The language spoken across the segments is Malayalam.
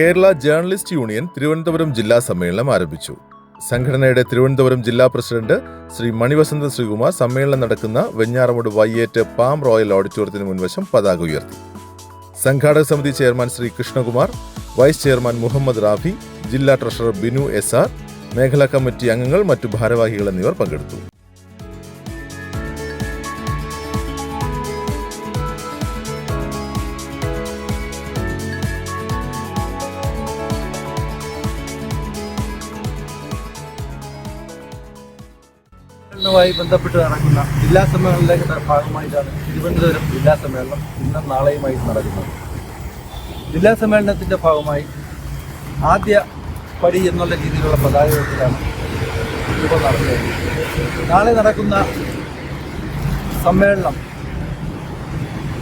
കേരള ജേർണലിസ്റ്റ് യൂണിയൻ തിരുവനന്തപുരം ജില്ലാ സമ്മേളനം ആരംഭിച്ചു. സംഘടനയുടെ തിരുവനന്തപുരം ജില്ലാ പ്രസിഡന്റ് ശ്രീ മണിവസന്ത ശ്രീകുമാർ സമ്മേളനം നടക്കുന്ന വെഞ്ഞാറമൂട് വയ്യേറ്റ് പാം റോയൽ ഓഡിറ്റോറിയത്തിന് മുൻവശം പതാക ഉയർത്തി. സംഘാടക സമിതി chairman Shri Krishnakumar vice chairman Muhammad Rafi ജില്ലാ ട്രഷറർ ബിനു എസ് ആർ മേഖലാ കമ്മിറ്റി അംഗങ്ങൾ മറ്റു ഭാരവാഹികൾ എന്നിവർ പങ്കെടുത്തു. മായി ബന്ധപ്പെട്ട് നടക്കുന്ന ജില്ലാ സമ്മേളനത്തിന്റെ ഭാഗമായിട്ടാണ് തിരുവനന്തപുരം ജില്ലാ സമ്മേളനം ഇന്നും നാളെയുമായി നടക്കുന്നത്. ജില്ലാ സമ്മേളനത്തിന്റെ ഭാഗമായി ആദ്യ പടി എന്നുള്ള രീതിയിലുള്ള പതാകത്തിലാണ് ഇപ്പോൾ നടക്കുന്നത് നാളെ നടക്കുന്ന സമ്മേളനം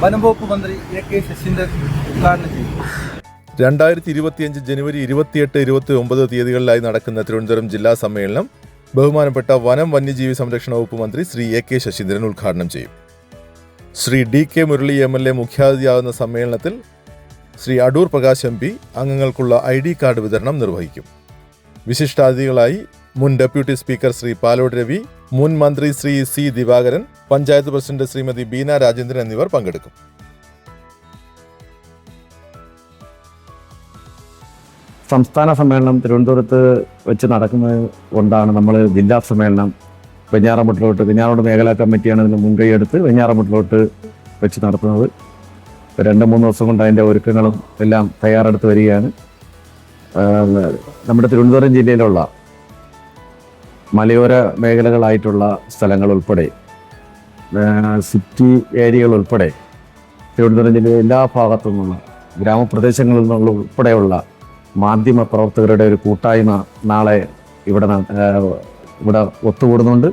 വനംവകുപ്പ് മന്ത്രി എ കെ ശശീന്ദ്രൻ ഉദ്ഘാടനം ചെയ്യും. രണ്ടായിരത്തി ഇരുപത്തിയഞ്ച് ജനുവരി ഇരുപത്തിയെട്ട് ഇരുപത്തി ഒമ്പത് തീയതികളിലായി നടക്കുന്ന തിരുവനന്തപുരം ജില്ലാ സമ്മേളനം ബഹുമാനപ്പെട്ട വനം വന്യജീവി സംരക്ഷണ വകുപ്പ് മന്ത്രി ശ്രീ എ കെ ശശീന്ദ്രൻ ഉദ്ഘാടനം ചെയ്യും. Shri D K Murali M L A മുഖ്യാതിഥിയാകുന്ന സമ്മേളനത്തിൽ ശ്രീ അടൂർ പ്രകാശ് എം പി അംഗങ്ങൾക്കുള്ള ഐ ഡി കാർഡ് വിതരണം നിർവഹിക്കും. വിശിഷ്ടാതിഥികളായി മുൻ ഡെപ്യൂട്ടി സ്പീക്കർ ശ്രീ പാലോട് രവി മുൻ മന്ത്രി ശ്രീ സി ദിവാകരൻ പഞ്ചായത്ത് പ്രസിഡന്റ് ശ്രീമതി ബീന രാജേന്ദ്രൻ എന്നിവർ പങ്കെടുക്കും. സംസ്ഥാന സമ്മേളനം തിരുവനന്തപുരത്ത് വെച്ച് നടക്കുന്നത് കൊണ്ടാണ് നമ്മൾ ജില്ലാ സമ്മേളനം വെഞ്ഞാറമുട്ടിലോട്ട് വെഞ്ഞാറോട് മേഖലാ കമ്മിറ്റിയാണ് ഇതിന് മുൻകൈ എടുത്ത് വെഞ്ഞാറമുട്ടിലോട്ട് വെച്ച് നടത്തുന്നത്. രണ്ട് മൂന്ന് ദിവസം കൊണ്ട് അതിന്റെ ഒരുക്കങ്ങളും എല്ലാം തയ്യാറെടുത്ത് വരികയാണ്. നമ്മുടെ തിരുവനന്തപുരം ജില്ലയിലുള്ള മലയോര മേഖലകളായിട്ടുള്ള സ്ഥലങ്ങൾ ഉൾപ്പെടെ സിറ്റി ഏരിയകൾ ഉൾപ്പെടെ തിരുവനന്തപുരം ജില്ലയിലെ എല്ലാ ഭാഗത്തു നിന്നുള്ള ഗ്രാമപ്രദേശങ്ങളിൽ നിന്നുള്ള ഉൾപ്പെടെയുള്ള മാധ്യമ പ്രവർത്തകരുടെ ഒരു കൂട്ടായ്മ നാളെ ഇവിടെ ഇവിടെ ഒത്തുകൂടുന്നുണ്ട്.